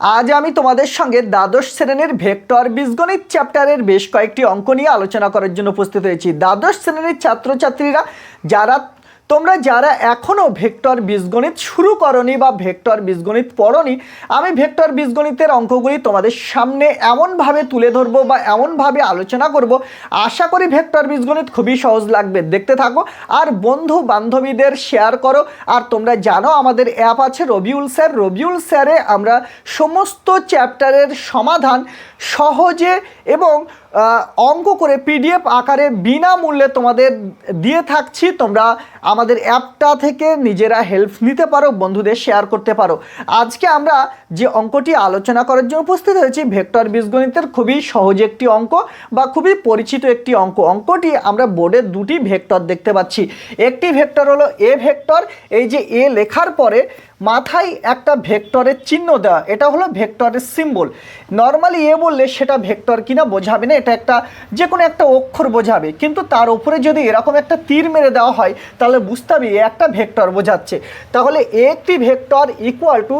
আজ আমি তোমাদের সঙ্গে দ্বাদশ শ্রেণির ভেক্টর বীজগণিত চ্যাপ্টারের বেশ কয়েকটি অঙ্ক নিয়ে আলোচনা করার জন্য উপস্থিত হয়েছি। দ্বাদশ শ্রেণির ছাত্রছাত্রীরা যারা তোমরা যারা এখনও ভেক্টর বীজগণিত শুরু করনি বা ভেক্টর বীজগণিত পড়নি, আমি ভেক্টর বীজগণিতের অঙ্কগুলি তোমাদের সামনে এমনভাবে তুলে ধরবো বা এমনভাবে আলোচনা করব। আশা করি ভেক্টর বীজগণিত খুবই সহজ লাগবে। দেখতে থাকো আর বন্ধু বান্ধবীদের শেয়ার করো। আর তোমরা জানো আমাদের অ্যাপ আছে রবিউল স্যার। রবিউল স্যারে আমরা সমস্ত চ্যাপ্টারের সমাধান সহজে এবং অঙ্ক করে পিডিএফ আকারে বিনামূল্যে তোমাদের দিয়ে থাকছি। তোমরা আমাদের অ্যাপটা থেকে নিজেরা হেল্প নিতে পারো, বন্ধুদের শেয়ার করতে পারো। আজকে আমরা যে অঙ্কটি আলোচনা করার জন্য উপস্থিত হয়েছি, ভেক্টর বীজগণিতের খুবই সহজ একটি অঙ্ক বা খুবই পরিচিত একটি অঙ্ক। অঙ্কটি আমরা বোর্ডে দুটি ভেক্টর দেখতে পাচ্ছি। একটি ভেক্টর হলো এ ভেক্টর, এই যে এ লেখার পরে মাথায় একটা ভেক্টরের চিহ্ন দেওয়া, এটা হলো ভেক্টরের সিম্বল নর্মালি এ বললে সেটা ভেক্টর কিনা বোঝাবে না, এটা একটা যে কোনো একটা অক্ষর বোঝাবে। কিন্তু তার উপরে যদি এরকম একটা তীর মেরে দেওয়া হয়, তাহলে বুঝতে হবে এ একটা ভেক্টর বোঝাচ্ছে। তাহলে একটি vector equal to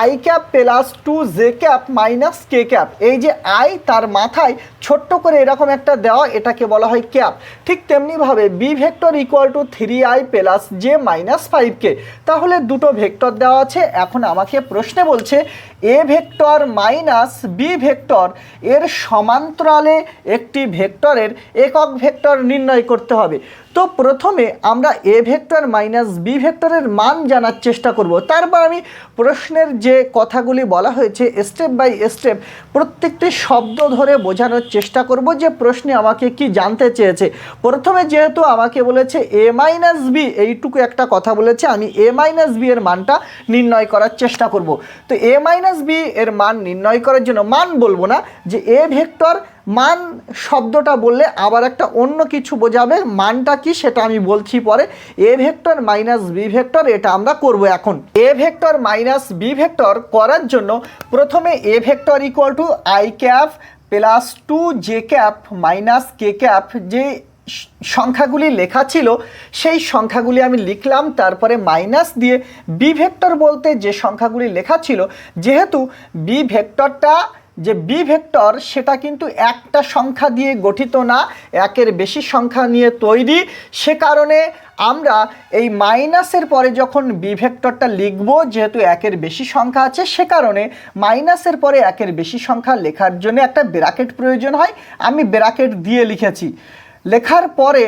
I cap plus two J cap minus K cap এই যে আই তার মাথায় ছোট্ট করে এরকম একটা দেওয়া, এটাকে বলা হয় ক্যাপ ঠিক তেমনিভাবে B vector equal to three I plus J minus five K তাহলে দুটো ভেক্টর দেওয়া আছে। এখন আমাকে প্রশ্নে বলছে A vector minus B vector এর সমান্তরালে একটি ভেক্টরের একক ভেক্টর নির্ণয় করতে হবে। তো প্রথমে আমরা এ ভেক্টর মাইনাস বি ভেক্টরের মান জানার চেষ্টা করব। তারপর আমি প্রশ্নের যে কথাগুলি বলা হয়েছে স্টেপ বাই স্টেপ প্রত্যেকটি শব্দ ধরে বোঝানোর চেষ্টা করব যে প্রশ্নে আমাকে কি জানতে চেয়েছে। প্রথমে যেহেতু আমাকে বলেছে এ মাইনাস বি, এইটুকু একটা কথা বলেছে, আমি এ মাইনাস বি এর মানটা নির্ণয় করার চেষ্টা করব। তো এ মাইনাস বি এর মান নির্ণয় করার জন্য মান বলব না, যে এ ভেক্টর মান শব্দটা বললে আবার একটা অন্য কিছু বোঝাবে, মানটা কি সেটা আমি বলছি পরে। A vector minus B vector, এটা আমরা করব এখন। A vector minus B vector করার জন্য প্রথমে A vector equal to I cap plus two J cap minus K cap, যে সংখ্যাগুলি লেখা ছিল, সেই সংখ্যাগুলি আমি লিখলাম, তারপরে মাইনাস দিয়ে বি ভেক্টর বলতে যে সংখ্যাগুলি লেখা ছিল, যেহেতু বি ভেক্টরটা যে বি ভেক্টর সেটা কিন্তু একটা সংখ্যা দিয়ে গঠিত না, একের বেশি সংখ্যা নিয়ে তৈরি, সে কারণে আমরা এই মাইনাসের পরে যখন বি ভেক্টরটা লিখব, যেহেতু একের বেশি সংখ্যা আছে, সে কারণে মাইনাসের পরে একের বেশি সংখ্যা লেখার জন্য একটা ব্র্যাকেট প্রয়োজন হয়, আমি ব্র্যাকেট দিয়ে লিখেছি। লেখার পরে,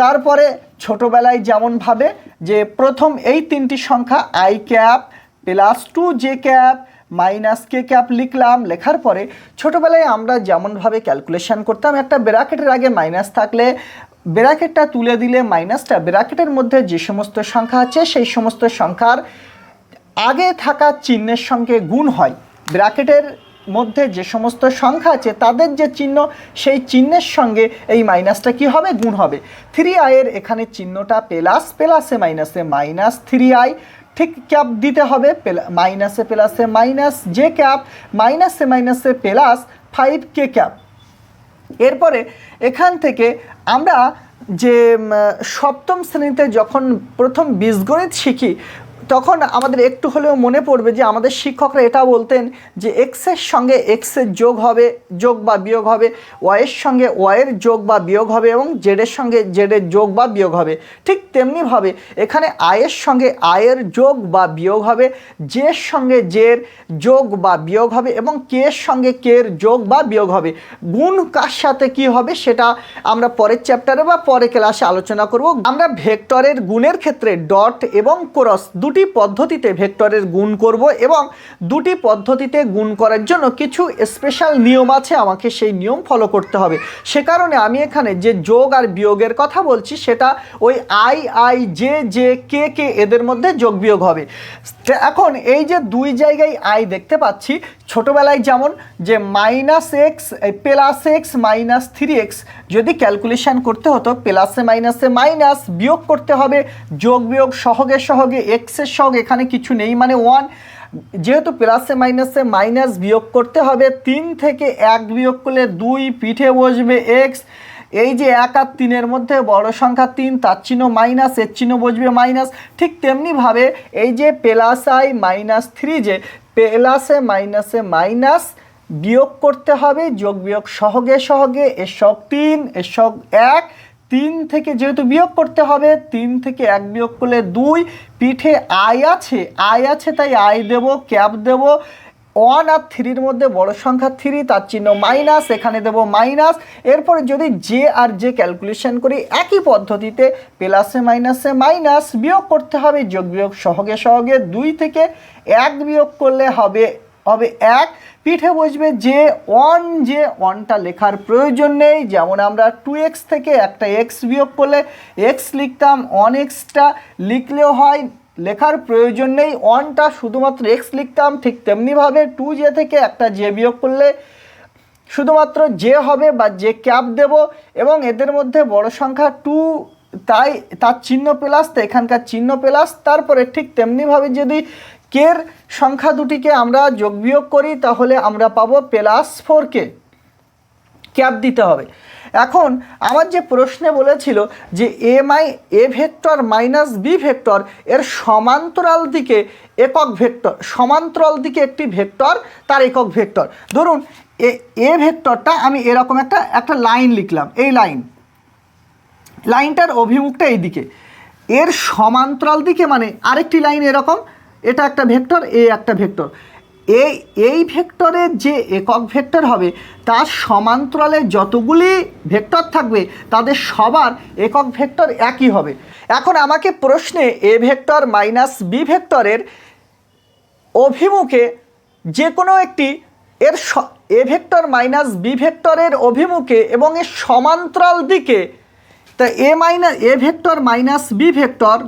তারপরে ছোটোবেলায় যেমনভাবে যে প্রথম এই তিনটি সংখ্যা I cap plus two J cap minus K cap লিখলাম, লেখার পরে ছোটোবেলায় আমরা যেমনভাবে ক্যালকুলেশন করতাম, একটা ব্র্যাকেটের আগে মাইনাস থাকলে, ব্র্যাকেটটা তুলে দিলে মাইনাসটা ব্র্যাকেটের মধ্যে যে সমস্ত সংখ্যা আছে, সেই সমস্ত সংখ্যার আগে থাকা চিহ্নের সঙ্গে গুণ হয়। ব্র্যাকেটের মধ্যে যে সমস্ত সংখ্যা আছে, তাদের যে চিহ্ন, সেই চিহ্নের সঙ্গে এই মাইনাসটা কি হবে? গুণ হবে। থ্রি আইয়ের এখানে চিহ্নটা প্লাস প্লাসে মাইনাসে মাইনাস থ্রি আই ঠিক ক্যাপ দিতে হবে। মাইনাসে প্লাসে মাইনাস যে ক্যাপ মাইনাসে মাইনাসে প্লাস ফাইভ কে ক্যাপ এরপরে এখান থেকে আমরা যে সপ্তম শ্রেণীতে যখন প্রথম বীজগণিত শিখি তখন আমাদের একটু হলেও মনে পড়বে যে আমাদের শিক্ষকরা এটা বলতেন যে এক্সের সঙ্গে এক্সের যোগ হবে, যোগ বা বিয়োগ হবে ওয়াইয়ের সঙ্গে ওয়াইয়ের যোগ বা বিয়োগ হবে এবং জেডের সঙ্গে জেডের যোগ বা বিয়োগ হবে। ঠিক তেমনিভাবে এখানে আয়ের সঙ্গে আয়ের যোগ বা বিয়োগ হবে জের সঙ্গে জের যোগ বা বিয়োগ হবে এবং কে এর সঙ্গে কে এর যোগ বা বিয়োগ হবে। গুণ কার সাথে কি হবে সেটা আমরা পরের চ্যাপ্টারে বা পরে ক্লাসে আলোচনা করব। আমরা ভেক্টরের গুণের ক্ষেত্রে ডট এবং ক্রস দুটি পদ্ধতিতে ভেক্টরের গুণ করব এবং দুটি পদ্ধতিতে গুণ করার জন্য কিছু স্পেশাল নিয়ম আছে, আমাকে সেই নিয়ম ফলো করতে হবে। সে কারণে আমি এখানে যে যোগ আর বিয়োগের কথা বলছি, সেটা ওই I I J J K K এদের মধ্যে যোগ বিয়োগ হবে। এখন এই যে দুই জায়গায় আই দেখতে পাচ্ছি ছোটোবেলায় যেমন যে minus X plus X minus three X যদি ক্যালকুলেশান করতে হতো প্লাসে মাইনাসে মাইনাস বিয়োগ করতে হবে, যোগ বিয়োগ সহগে সহগে এক্সের সহগ, এখানে কিছু নেই মানে ওয়ান যেহেতু প্লাসে মাইনাসে মাইনাস বিয়োগ করতে হবে, তিন থেকে এক বিয়োগ করলে দুই পিঠে বসবে এক্স এই যে এক আর তিনের মধ্যে বড় সংখ্যা তিন, তার চিহ্ন মাইনাস এর চিহ্ন বসবে মাইনাস ঠিক তেমনিভাবে এই যে প্লাস আই মাইনাস থ্রি যে প্লাসে মাইনাসে মাইনাস বিয়োগ করতে হবে, যোগ বিয়োগ সহগে সহগে, এসব তিন, এসব এক, তিন থেকে যেহেতু বিয়োগ করতে হবে, তিন থেকে এক বিয়োগ করলে দুই, পিঠে আয় আছে আয় আছে তাই আয় দেব, ক্যাপ দেব ওয়ান আর থ্রির মধ্যে বড় সংখ্যা থ্রি তার চিহ্ন মাইনাস এখানে দেব মাইনাস এরপরে যদি জে আর জে ক্যালকুলেশন করি, একই পদ্ধতিতে প্লাসে মাইনাসে মাইনাস বিয়োগ করতে হবে যোগ বিয়োগ সহগে সহগে, দুই থেকে এক বিয়োগ করলে হবে হবে এক। পিঠে বসবে যে ওয়ান যে ওয়ানটা লেখার প্রয়োজন নেই। যেমন আমরা টু এক্স থেকে একটা এক্স বিয়োগ করলে এক্স লিখতাম ওয়ান এক্সটা লিখলেও হয় লেখার প্রয়োজন নেই ওয়ানটা শুধুমাত্র এক্স লিখতাম, ঠিক তেমনিভাবে টু জে থেকে একটা জে বিয়োগ করলে শুধুমাত্র যে হবে বা যে ক্যাপ দেব এবং এদের মধ্যে বড় সংখ্যা টু তাই তার চিহ্ন প্লাস তো এখানকার চিহ্ন প্লাস তারপরে ঠিক তেমনিভাবে যদি কের সংখ্যা দুটিকে আমরা যোগ বিয়োগ করি, তাহলে আমরা পাবো প্লাস ফোর কে ক্যাপ দিতে হবে। এখন আমার যে প্রশ্নে বলেছিল যে M I A vector minus B vector, এর সমান্তরাল দিকে একক ভেক্টর, সমান্তরাল দিকে একটি ভেক্টর, তার একক ভেক্টর। ধরুন, এ এ ভেক্টরটা আমি এরকম একটা একটা লাইন লিখলাম, এই লাইন। লাইনটার অভিমুখটা এই দিকে এর সমান্তরাল দিকে মানে আরেকটি লাইন এরকম, এটা একটা ভেক্টর এ একটা ভেক্টর। এই এই ভেক্টরের যে একক ভেক্টর হবে, তার সমান্তরালে যতগুলি ভেক্টর থাকবে, তাদের সবার একক ভেক্টর একই হবে। এখন আমাকে প্রশ্নে এ ভেক্টর মাইনাস বি ভেক্টরের অভিমুখে যে কোনো একটি, এর এ ভেক্টর মাইনাস বি ভেক্টরের অভিমুখে এবং এর সমান্তরাল দিকে, তা A minus A vector minus B vector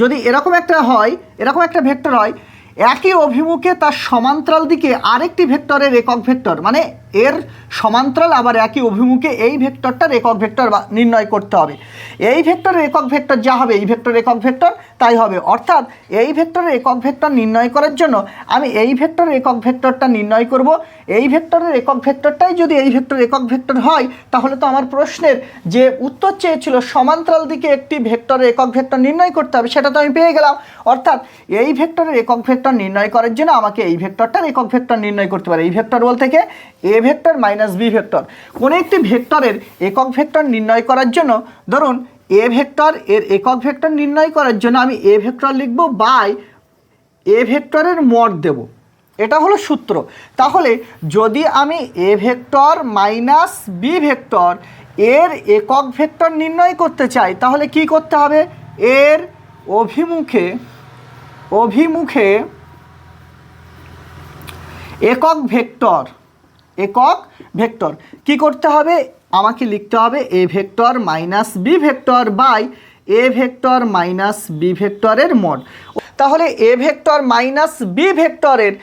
যদি এরকম একটা হয়, এরকম একটা ভেক্টর হয় একই অভিমুখে তার সমান্তরাল দিকে আরেকটি ভেক্টরের একক ভেক্টর মানে এর সমান্তরাল আবার একই অভিমুখে এই ভেক্টরটার একক ভেক্টর নির্ণয় করতে হবে। এই ভেক্টরের একক ভেক্টর যা হবে, এই ভেক্টর একক ভেক্টর, তাই হবে। অর্থাৎ এই ভেক্টরের একক ভেক্টর নির্ণয় করার জন্য আমি এই ভেক্টরের একক ভেক্টরটা নির্ণয় করব। এই ভেক্টরের একক ভেক্টরটাই যদি এই ভেক্টর একক ভেক্টর হয়, তাহলে তো আমার প্রশ্নের যে উত্তর চেয়েছিল, সমান্তরাল দিকে একটি ভেক্টরের একক ভেক্টর নির্ণয় করতে হবে, সেটা তো আমি পেয়ে গেলাম। অর্থাৎ এই ভেক্টরের একক ভেক্টর নির্ণয় করার জন্য আমাকে এই ভেক্টরটার একক ভেক্টর নির্ণয় করতে পারে। এই ভেক্টর বলতে থেকে A vector minus B vector. কোনো একটি ভেক্টরের একক ভেক্টর নির্ণয় করার জন্য ধরুন এ ভেক্টর এর একক ভেক্টর নির্ণয় করার জন্য আমি এ ভেক্টর লিখব বাই এ ভেক্টরের মড দেব। এটা হলো সূত্র। তাহলে যদি আমি A vector minus B vector এর একক ভেক্টর নির্ণয় করতে চাই, তাহলে কি করতে হবে? এর অভিমুখে অভিমুখে একক ভেক্টর একক ভেক্টর। কি করতে হবে? আমাকে লিখতে হবে A vector minus B vector by A vector minus B ভেক্টরের মড তাহলে এ ভেক্টর মাইনাস বি ভেক্টরের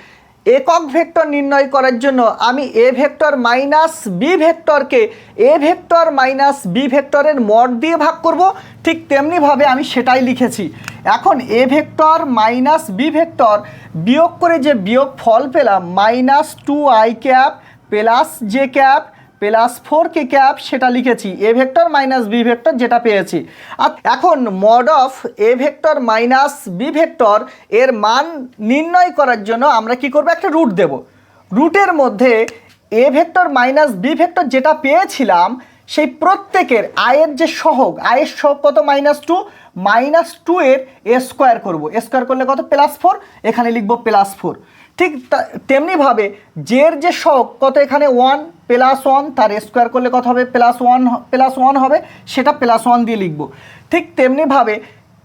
একক ভেক্টর নির্ণয় করার জন্য আমি এ ভেক্টর মাইনাস বি ভেক্টরকে এ ভেক্টর মাইনাস বি ভেক্টরের মড দিয়ে ভাগ করব। ঠিক তেমনিভাবে আমি সেটাই লিখেছি। এখন A vector minus B vector বিয়োগ করে যে বিয়োগ ফল পেলাম, minus two I cap plus J cap plus four K cap সেটা লিখেছি, A vector minus B vector যেটা পেয়েছি। আর এখন mod of A vector minus B vector এর মান নির্ণয় করার জন্য আমরা কি করব? একটা রুট দেব। রুটের মধ্যে A vector minus B vector যেটা পেয়েছিলাম, সেই প্রত্যেকের আয়ের যে সহগ, আয়ের সহগ কত? Minus two. মাইনাস টু এর এ স্কোয়ার করব। স্কোয়ার করলে কত? Plus four. এখানে লিখব প্লাস ফোর। ঠিক তেমনিভাবে জের যে সহগ কত এখানে? ওয়ান প্লাস ওয়ান তার স্কোয়ার করলে কত হবে? প্লাস ওয়ান প্লাস ওয়ান হবে। সেটা প্লাস ওয়ান দিয়ে লিখব। ঠিক তেমনিভাবে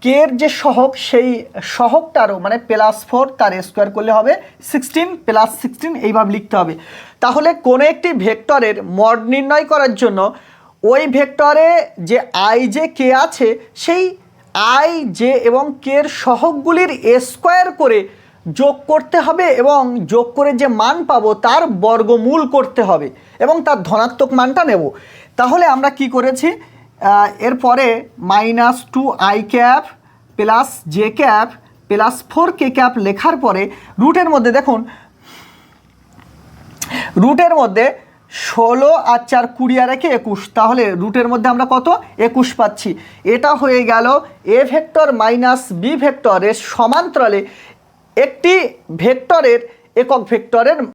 কের যে সহগ, সেই সহগটারও মানে প্লাস ফোর তার স্কোয়ার করলে হবে সিক্সটিন প্লাস সিক্সটিন এইভাবে লিখতে হবে। তাহলে কোনো একটি ভেক্টরের মড নির্ণয় করার জন্য ওই ভেক্টরে যে আই যে কে আছে, সেই আই জে এবং কের সহগগুলির স্কোয়ার করে যোগ করতে হবে এবং যোগ করে যে মান পাবো, তার বর্গমূল করতে হবে এবং তার ধনাত্মক মানটা নেব। তাহলে আমরা কি করেছি? এরপরে minus two I cap plus J cap plus four K cap লেখার পরে রুটের মধ্যে দেখুন রুটের মধ্যে ষোলো আর চার কুড়ি আর একে একুশ। তাহলে রুটের মধ্যে আমরা কত? একুশ পাচ্ছি। এটা হয়ে গেল এ ভেক্টর মাইনাস বি ভেক্টরের সমান্তরালে একটি ভেক্টরের একক ভেক্টরের